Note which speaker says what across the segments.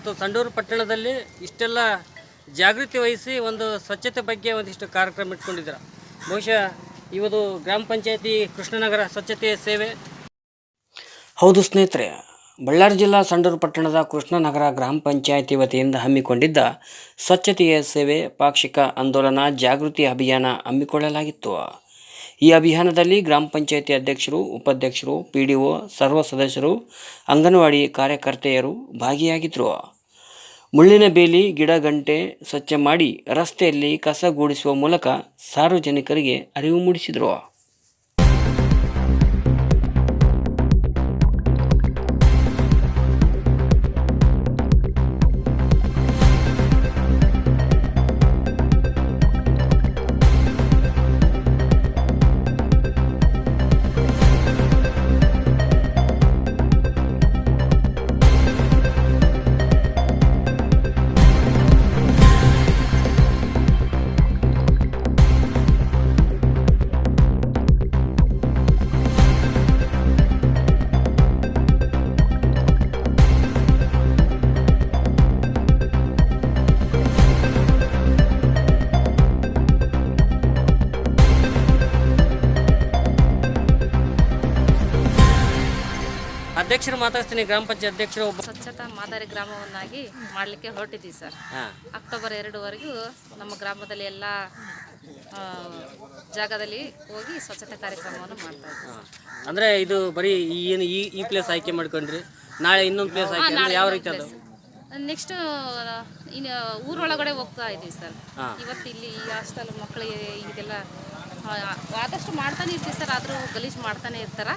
Speaker 1: ಮತ್ತೆ ಸಂಡೂರು ಪಟ್ಟಣದಲ್ಲಿ ಇಷ್ಟೆಲ್ಲ ಜಾಗೃತಿ ವಹಿಸಿ ಒಂದು ಸ್ವಚ್ಛತೆ ಬಗ್ಗೆ ಒಂದಿಷ್ಟು ಕಾರ್ಯಕ್ರಮ ಇಟ್ಕೊಂಡಿದ್ದೀರ ಬಹುಶಃ ಇವತ್ತು ಗ್ರಾಮ ಪಂಚಾಯತಿ ಕೃಷ್ಣನಗರ ಸ್ವಚ್ಛತೆಯ ಸೇವೆ. ಹೌದು ಸ್ನೇಹಿತರೆ, ಬಳ್ಳಾರಿ ಜಿಲ್ಲಾ ಸಂಡೂರು ಪಟ್ಟಣದ ಕೃಷ್ಣನಗರ ಗ್ರಾಮ ಪಂಚಾಯತಿ ವತಿಯಿಂದ ಹಮ್ಮಿಕೊಂಡಿದ್ದ ಸ್ವಚ್ಛತೆಯ ಸೇವೆ, ಪಾಕ್ಷಿಕ ಆಂದೋಲನ, ಜಾಗೃತಿ ಅಭಿಯಾನ ಹಮ್ಮಿಕೊಳ್ಳಲಾಗಿತ್ತು. ಈ ಅಭಿಯಾನದಲ್ಲಿ ಗ್ರಾಮ ಪಂಚಾಯಿತಿ ಅಧ್ಯಕ್ಷರು, ಉಪಾಧ್ಯಕ್ಷರು ಪಿ ಡಿ ಒ ಸರ್ವ ಸದಸ್ಯರು, ಅಂಗನವಾಡಿ ಕಾರ್ಯಕರ್ತೆಯರು ಭಾಗಿಯಾಗಿದ್ದರು ಮುಳ್ಳಿನ ಬೇಲಿ, ಗಿಡ ಗಂಟೆ ಸ್ವಚ್ಛ ಮಾಡಿ ರಸ್ತೆಯಲ್ಲಿ ಕಸ ಗೂಡಿಸುವ ಮೂಲಕ ಸಾರ್ವಜನಿಕರಿಗೆ ಅರಿವು ಮೂಡಿಸಿದರು. ಅಧ್ಯಕ್ಷರು ಮಾತಾಡ್ತೀನಿ ಗ್ರಾಮ ಪಂಚಾಯತ್ ಅಧ್ಯಕ್ಷರು ಒಬ್ಬ
Speaker 2: ಸ್ವಚ್ಛತಾ ಮಾದರಿ ಗ್ರಾಮವನ್ನಾಗಿ ಮಾಡಲಿಕ್ಕೆ ಹೊರಟಿದ್ದೀವಿ ಸರ್. ಅಕ್ಟೋಬರ್ ಎರಡುವರೆಗೂ ನಮ್ಮ ಗ್ರಾಮದಲ್ಲಿ ಎಲ್ಲ ಆ, ಜಾಗದಲ್ಲಿ ಹೋಗಿ ಸ್ವಚ್ಛತಾ ಕಾರ್ಯಕ್ರಮವನ್ನು ಮಾಡ್ತಾ ಇದ್ದೀವಿ
Speaker 1: ಅಂದರೆ ಇದು ಬರೀ ಏನು ಈ ಈ ಪ್ಲೇಸ್ ಆಯ್ಕೆ ಮಾಡ್ಕೊಂಡ್ರಿ? ನಾಳೆ ಇನ್ನೊಂದು ಪ್ಲೇಸ್ ಆಯ್ಕೆ ಅಂದ್ರೆ ಯಾವ ರೀತಿ ಅದು?
Speaker 2: ನೆಕ್ಸ್ಟ್ ಇನ್ನು ಊರೊಳಗಡೆ ಹೋಗ್ತಾ ಇದ್ದೀವಿ ಸರ್. ಇವತ್ತು ಇಲ್ಲಿ ಈ ಹಾಸ್ಟೆಲ್ ಮಕ್ಕಳಿಗೆ ಇದೆಲ್ಲ ಆದಷ್ಟು ಮಾಡ್ತಾನೆ ಇರ್ತೀವಿ ಸರ್ ಆದರೂ ಗಲೀಜು ಮಾಡ್ತಾನೆ ಇರ್ತಾರ.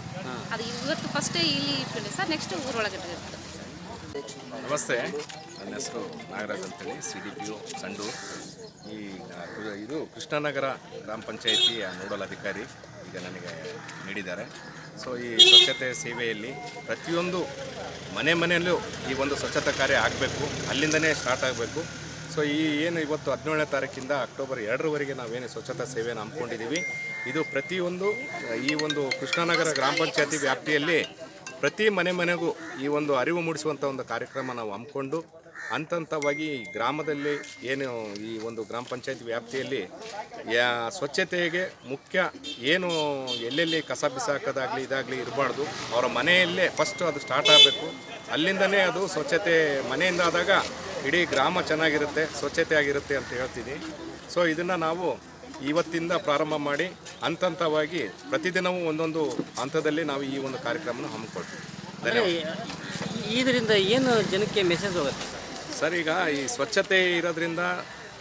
Speaker 2: ಅದು ಇವತ್ತು ಫಸ್ಟೇ ಇಲ್ಲಿ ಇಟ್ಕೊಂಡಿ ಸರ್ ನೆಕ್ಸ್ಟ್ ಊರೊಳಗೆ ಇರ್ತದೆ.
Speaker 3: ನಮಸ್ತೆ. ನನ್ನ ಹೆಸರು ನಾಗರಾಜ್ ಅಂತೇಳಿ ಸಿ ಡಿ ಪಿ ಯು ಸಂಡು ಈ ಇದು ಕೃಷ್ಣನಗರ ಗ್ರಾಮ ಪಂಚಾಯಿತಿಯ ನೋಡಲ್ ಅಧಿಕಾರಿ ಈಗ ನನಗೆ ನೀಡಿದ್ದಾರೆ. ಸೊ ಈ ಸ್ವಚ್ಛತೆ ಸೇವೆಯಲ್ಲಿ ಪ್ರತಿಯೊಂದು ಮನೆ ಮನೆಯಲ್ಲೂ ಈ ಒಂದು ಸ್ವಚ್ಛತಾ ಕಾರ್ಯ ಆಗಬೇಕು. ಅಲ್ಲಿಂದನೇ ಸ್ಟಾರ್ಟ್ ಆಗಬೇಕು. ಸೊ ಈ ಏನು ಇವತ್ತು ಹದಿನೇಳನೇ ತಾರೀಕಿಂದ ಅಕ್ಟೋಬರ್ ಎರಡರವರೆಗೆ ನಾವೇನು ಸ್ವಚ್ಛತಾ ಸೇವೆಯನ್ನು ಹಮ್ಮಿಕೊಂಡಿದ್ದೀವಿ. ಇದು ಪ್ರತಿಯೊಂದು, ಈ ಒಂದು ಕೃಷ್ಣನಗರ ಗ್ರಾಮ ಪಂಚಾಯತಿ ವ್ಯಾಪ್ತಿಯಲ್ಲಿ ಪ್ರತಿ ಮನೆ ಮನೆಗೂ ಈ ಒಂದು ಅರಿವು ಮೂಡಿಸುವಂಥ ಒಂದು ಕಾರ್ಯಕ್ರಮ ನಾವು ಹಮ್ಮಿಕೊಂಡು ಹಂತವಾಗಿ ಗ್ರಾಮದಲ್ಲಿ ಏನು ಈ ಒಂದು ಗ್ರಾಮ ಪಂಚಾಯತ್ ವ್ಯಾಪ್ತಿಯಲ್ಲಿ ಸ್ವಚ್ಛತೆಗೆ ಮುಖ್ಯ ಏನು ಎಲ್ಲೆಲ್ಲಿ ಕಸ ಬಿಸಾಕೋದಾಗಲಿ ಇದಾಗಲಿ ಇರಬಾರ್ದು, ಅವರ ಮನೆಯಲ್ಲೇ ಫಸ್ಟ್ ಅದು ಸ್ಟಾರ್ಟ್ ಆಗಬೇಕು. ಅಲ್ಲಿಂದನೇ ಅದು ಸ್ವಚ್ಛತೆ ಮನೆಯಿಂದ ಆದಾಗ ಇಡೀ ಗ್ರಾಮ ಚೆನ್ನಾಗಿರುತ್ತೆ ಸ್ವಚ್ಛತೆ ಆಗಿರುತ್ತೆ ಅಂತ ಹೇಳ್ತೀನಿ. ಸೊ ಇದನ್ನು ನಾವು ಇವತ್ತಿಂದ ಪ್ರಾರಂಭ ಮಾಡಿ ಹಂತ ಹಂತವಾಗಿ ಪ್ರತಿದಿನವೂ ಒಂದೊಂದು ಹಂತದಲ್ಲಿ ನಾವು ಈ ಒಂದು ಕಾರ್ಯಕ್ರಮನ ಹಮ್ಮಿಕೊಳ್ತೀವಿ.
Speaker 1: ಇದರಿಂದ ಏನು ಜನಕ್ಕೆ ಮೆಸೇಜ್ ಹೋಗುತ್ತೆ? ಸರ್
Speaker 3: ಈಗ ಈ ಸ್ವಚ್ಛತೆ ಇರೋದ್ರಿಂದ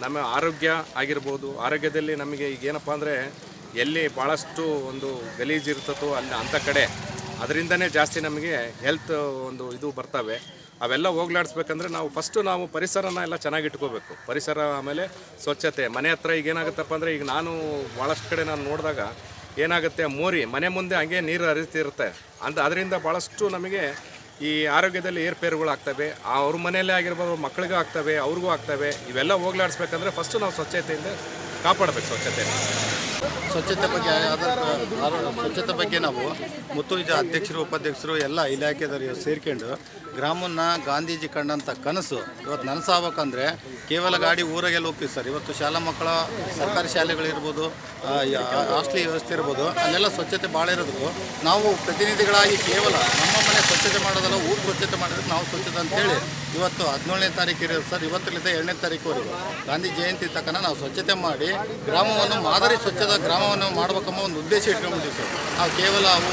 Speaker 3: ನಮ್ಮ ಆರೋಗ್ಯ ಆಗಿರ್ಬೋದು ಆರೋಗ್ಯದಲ್ಲಿ ನಮಗೆ ಈಗ ಏನಪ್ಪ ಅಂದರೆ ಎಲ್ಲಿ ಭಾಳಷ್ಟು ಒಂದು ಗಲೀಜು ಇರ್ತದೋ ಅಲ್ಲಿ ಅಂಥ ಕಡೆ ಅದರಿಂದನೇ ಜಾಸ್ತಿ ನಮಗೆ ಹೆಲ್ತ್ ಒಂದು ಇದು ಬರ್ತವೆ. ಅವೆಲ್ಲ ಹೋಗ್ಲಾಡಿಸ್ಬೇಕಂದ್ರೆ ನಾವು ಫಸ್ಟು ನಾವು ಪರಿಸರನ ಎಲ್ಲ ಚೆನ್ನಾಗಿ ಇಟ್ಕೋಬೇಕು. ಪರಿಸರ ಆಮೇಲೆ ಸ್ವಚ್ಛತೆ. ಮನೆ ಹತ್ರ ಈಗ ಏನಾಗುತ್ತಪ್ಪ ಅಂದರೆ ಈಗ ನಾನು ಭಾಳಷ್ಟು ಕಡೆ ನಾನು ನೋಡಿದಾಗ ಏನಾಗುತ್ತೆ, ಮೋರಿ, ಮನೆ ಮುಂದೆ ಹಂಗೆ ನೀರು ಹರಿತಿರುತ್ತೆ. ಅಂತ ಅದರಿಂದ ಭಾಳಷ್ಟು ನಮಗೆ ಈ ಆರೋಗ್ಯದಲ್ಲಿ ಏರ್ಪೇರುಗಳು ಆಗ್ತವೆ. ಅವ್ರ ಮನೆಯಲ್ಲೇ ಆಗಿರ್ಬೋದು ಮಕ್ಕಳಿಗೂ ಆಗ್ತವೆ, ಅವ್ರಿಗೂ ಆಗ್ತವೆ. ಇವೆಲ್ಲ ಹೋಗ್ಲಾಡಿಸ್ಬೇಕಂದ್ರೆ ಫಸ್ಟು ನಾವು ಸ್ವಚ್ಛತೆಯಿಂದ ಕಾಪಾಡಬೇಕು ಸ್ವಚ್ಛತೆ
Speaker 4: ಸ್ವಚ್ಛತೆ ಬಗ್ಗೆ ಸ್ವಚ್ಛತೆ ಬಗ್ಗೆ ನಾವು ಮುತ್ತುವಿಜ ಅಧ್ಯಕ್ಷರು, ಉಪಾಧ್ಯಕ್ಷರು ಎಲ್ಲ ಇಲಾಖೆದವರು ಸೇರ್ಕೊಂಡು ಗ್ರಾಮನ್ನ ಗಾಂಧೀಜಿ ಕಂಡಂಥ ಕನಸು ಇವತ್ತು ನನಸಾಗಬೇಕಂದ್ರೆ ಕೇವಲ ಗಾಡಿ ಊರಾಗೆಲ್ಲ ಹೋಗ್ತೀವಿ ಸರ್. ಇವತ್ತು ಶಾಲಾ ಮಕ್ಕಳ ಸರ್ಕಾರಿ ಶಾಲೆಗಳಿರ್ಬೋದು ಹಾಸ್ಟ್ಲಿ ವ್ಯವಸ್ಥೆ ಇರ್ಬೋದು, ಅಲ್ಲೆಲ್ಲ ಸ್ವಚ್ಛತೆ ಭಾಳ ಇರೋದಕ್ಕೂ ನಾವು ಪ್ರತಿನಿಧಿಗಳಾಗಿ ಕೇವಲ ನಮ್ಮ ಮನೆ ಸ್ವಚ್ಛತೆ ಮಾಡೋದಲ್ಲ, ಊರು ಸ್ವಚ್ಛತೆ ಮಾಡಿದ್ರೆ ನಾವು ಸ್ವಚ್ಛತೆ ಅಂತೇಳಿ ಇವತ್ತು ಹದಿನೇಳನೇ ತಾರೀಕು ಇರೋದು ಸರ್. ಇವತ್ತರಿಂದ ಎರಡನೇ ತಾರೀಕುವರೆಗೂ ಗಾಂಧಿ ಜಯಂತಿ ತಕ್ಕನ ನಾವು ಸ್ವಚ್ಛತೆ ಮಾಡಿ ಗ್ರಾಮವನ್ನು ಮಾದರಿ ಸ್ವಚ್ಛದ ಗ್ರಾಮವನ್ನು ಮಾಡಬೇಕಮ್ಮ ಒಂದು ಉದ್ದೇಶ ಇಟ್ಕೊಂಡ್ಬಿಟ್ಟಿವಿ ಸರ್. ನಾವು ಕೇವಲ ಅವು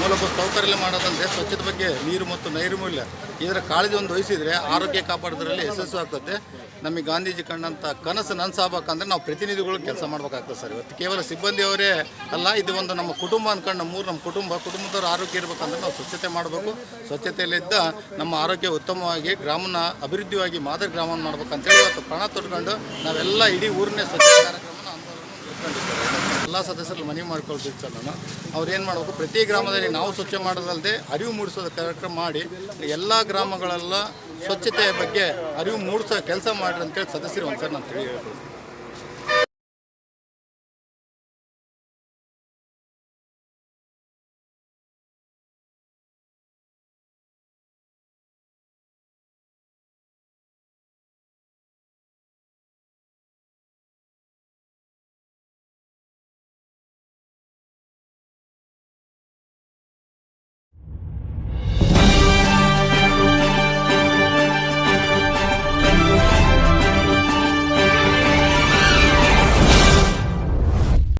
Speaker 4: ಮೂಲಭೂತ ಸೌಕರ್ಯ ಮಾಡೋದಂದರೆ ಸ್ವಚ್ಛತೆ ಬಗ್ಗೆ ನೀರು ಮತ್ತು ನೈರ್ಮಲ್ಯ ಇದರ ಕಾಳಜಿ ಒಂದು ವಹಿಸಿದರೆ ಆರೋಗ್ಯ ಕಾಪಾಡೋದ್ರಲ್ಲಿ ಯಶಸ್ಸು ಆಗ್ತದೆ. ನಮಗೆ ಗಾಂಧೀಜಿ ಕಂಡಂಥ ಕನಸು ನನಸಾಗಬೇಕಂದ್ರೆ ನಾವು ಪ್ರತಿನಿಧಿಗಳು ಕೆಲಸ ಮಾಡಬೇಕಾಗ್ತದೆ ಸರ್ ಇವತ್ತು. ಕೇವಲ ಸಿಬ್ಬಂದಿಯವರೇ ಅಲ್ಲ, ಇದು ಒಂದು ನಮ್ಮ ಕುಟುಂಬ ಅನ್ಕೊಂಡು ಮೂರು ನಮ್ಮ ಕುಟುಂಬ, ಕುಟುಂಬದವ್ರ ಆರೋಗ್ಯ ಇರಬೇಕಂದ್ರೆ ನಾವು ಸ್ವಚ್ಛತೆ ಮಾಡಬೇಕು. ಸ್ವಚ್ಛತೆಯಲ್ಲಿದ್ದ ನಮ್ಮ ಆರೋಗ್ಯ ಉತ್ತಮವಾಗಿ, ಗ್ರಾಮನ ಅಭಿವೃದ್ಧಿಯಾಗಿ ಮಾದರಿ ಗ್ರಾಮವನ್ನು ಮಾಡ್ಬೇಕಂತೇಳಿ ಇವತ್ತು ಪ್ರಾಣ ತೊಟ್ಕೊಂಡು ನಾವೆಲ್ಲ ಇಡೀ ಊರನ್ನೇ ಸ್ವಚ್ಛತೆ ಕಾರ್ಯಕ್ರಮನ ಆಂದೋಲನ ಎಲ್ಲ ಸದಸ್ಯರು ಮನವಿ ಮಾಡ್ಕೊಳ್ಬೇಕು ಸರ್ ನಾನು ಅವ್ರು ಏನು ಮಾಡಬೇಕು? ಪ್ರತಿ ಗ್ರಾಮದಲ್ಲಿ ನಾವು ಸ್ವಚ್ಛ ಮಾಡೋದಲ್ಲದೆ ಅರಿವು ಮೂಡಿಸೋದು ಕಾರ್ಯಕ್ರಮ ಮಾಡಿ, ಎಲ್ಲ ಗ್ರಾಮಗಳೆಲ್ಲ ಸ್ವಚ್ಛತೆಯ ಬಗ್ಗೆ ಅರಿವು ಮೂಡಿಸೋ ಕೆಲಸ ಮಾಡಿರಿ ಅಂತೇಳಿ ಸದಸ್ಯರು ಒಂದು ಸರ್ ನಾನು ತಿಳಿ